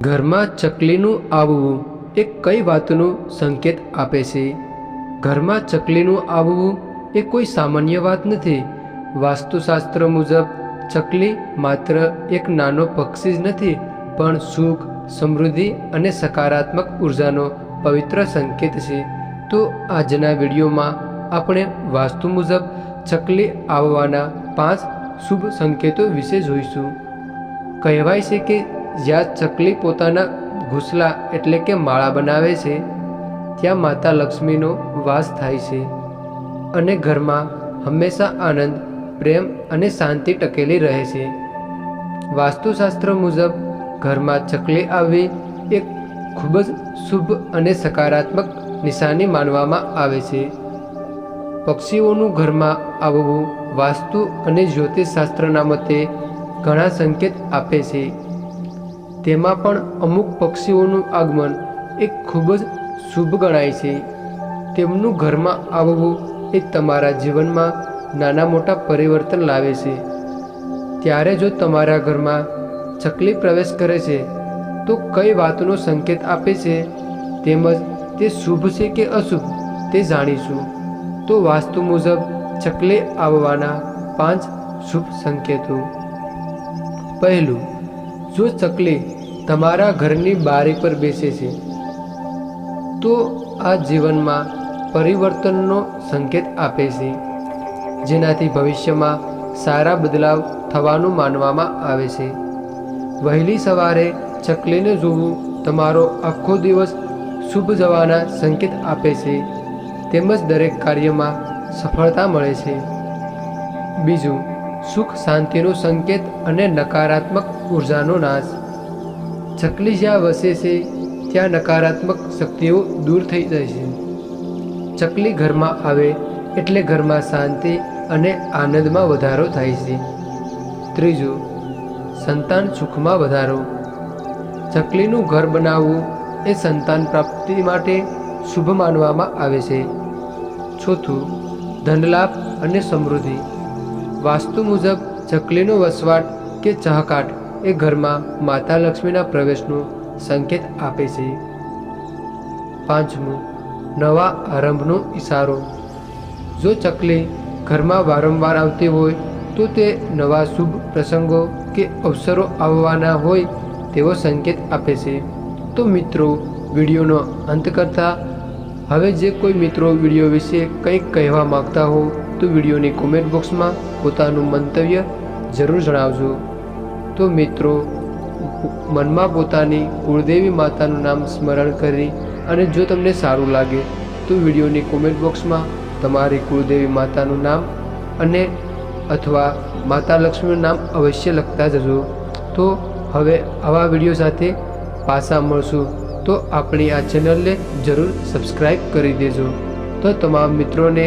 ઘરમાં ચકલીનું આવવું એ કઈ વાતનો સંકેત આપે છે? ઘરમાં ચકલીનું આવવું એ કોઈ સામાન્ય વાત નથી. વાસ્તુશાસ્ત્ર મુજબ, ચકલી માત્ર એક નાનો પક્ષી જ નથી, પણ સુખ, સમૃદ્ધિ અને સકારાત્મક ઉર્જાનો પવિત્ર સંકેત છે. તો આજના વિડીયોમાં આપણે વાસ્તુ મુજબ ચકલી આવવાના પાંચ શુભ સંકેતો વિશે જોઈશું. કહેવાય છે કે જ્યાં ચકલી પોતાના ઘૂસલા એટલે કે માળા બનાવે છે, ત્યાં માતા લક્ષ્મીનો વાસ થાય છે અને ઘરમાં હંમેશા આનંદ, પ્રેમ અને શાંતિ ટકેલી રહે છે. વાસ્તુશાસ્ત્ર મુજબ, ઘરમાં ચકલી આવવી એ ખૂબ જ શુભ અને સકારાત્મક નિશાની માનવામાં આવે છે. પક્ષીઓનું ઘરમાં આવવું વાસ્તુ અને જ્યોતિષશાસ્ત્રના મતે ઘણા સંકેત આપે છે. તેમાં પણ અમુક પક્ષીઓનું આગમન એ ખૂબ જ શુભ ગણાય છે. તેમનું ઘરમાં આવવું એ તમારા જીવનમાં નાના મોટા પરિવર્તન લાવે છે. ત્યારે જો તમારા ઘરમાં ચકલી પ્રવેશ કરે છે, તો કઈ વાતનો સંકેત આપે છે તેમજ તે શુભ છે કે અશુભ તે જાણીશું. તો વાસ્તુ મુજબ ચકલી આવવાના પાંચ શુભ સંકેતો. પહેલું જો ચકલી તમારા ઘરની બારી પર બેસે છે, તો આ જીવનમાં પરિવર્તનનો સંકેત આપે છે, જેનાથી ભવિષ્યમાં સારા બદલાવ થવાનું માનવામાં આવે છે. વહેલી સવારે ચકલીને જોવું તમારો આખો દિવસ શુભ જવાના સંકેત આપે છે, તેમજ દરેક કાર્યમાં સફળતા મળે છે. બીજું સુખ શાંતિનો સંકેત અને નકારાત્મક ઉર્જાનો નાશ. ચકલી જ્યાં વસે છે ત્યાં નકારાત્મક શક્તિઓ દૂર થઈ જાય છે. ચકલી ઘરમાં આવે એટલે ઘરમાં શાંતિ અને આનંદમાં વધારો થાય છે. ત્રીજું, સંતાન સુખમાં વધારો. ચકલીનું ઘર બનાવવું એ સંતાન પ્રાપ્તિ માટે શુભ માનવામાં આવે છે. ચોથું, ધનલાભ અને સમૃદ્ધિ. વાસ્તુ મુજબ ચકલીનો વસવાટ કે ચહકાટ એ ઘરમાં માતા લક્ષ્મીના પ્રવેશનો સંકેત આપે છે. પાંચમું, નવા આરંભનો ઇશારો જો ચકલી ઘરમાં વારંવાર આવતી હોય તો તે નવા શુભ પ્રસંગો કે અવસરો આવવાના હોય તેવો સંકેત આપે છે. તો મિત્રો, વિડીયોનો અંત કરતા હવે જે કોઈ મિત્રો વીડિયો વિશે કંઈક કહેવા માગતા હો તો વિડીયોની કોમેન્ટ બોક્સમાં પોતાનું મંતવ્ય જરૂર જણાવજો. તો મિત્રો, મનમાં પોતાની કુળદેવી માતાનું નામ સ્મરણ કરી અને જો તમને સારું લાગે, તો વિડીયોની કોમેન્ટ બોક્સમાં તમારી કુળદેવી માતાનું નામ અને અથવા માતા લક્ષ્મીનું નામ અવશ્ય લખતા જજો. તો હવે આવા વીડિયો સાથે પાછા મળશું. તો આપણી આ ચેનલને જરૂર સબસ્ક્રાઈબ કરી દેજો. તો તમામ મિત્રોને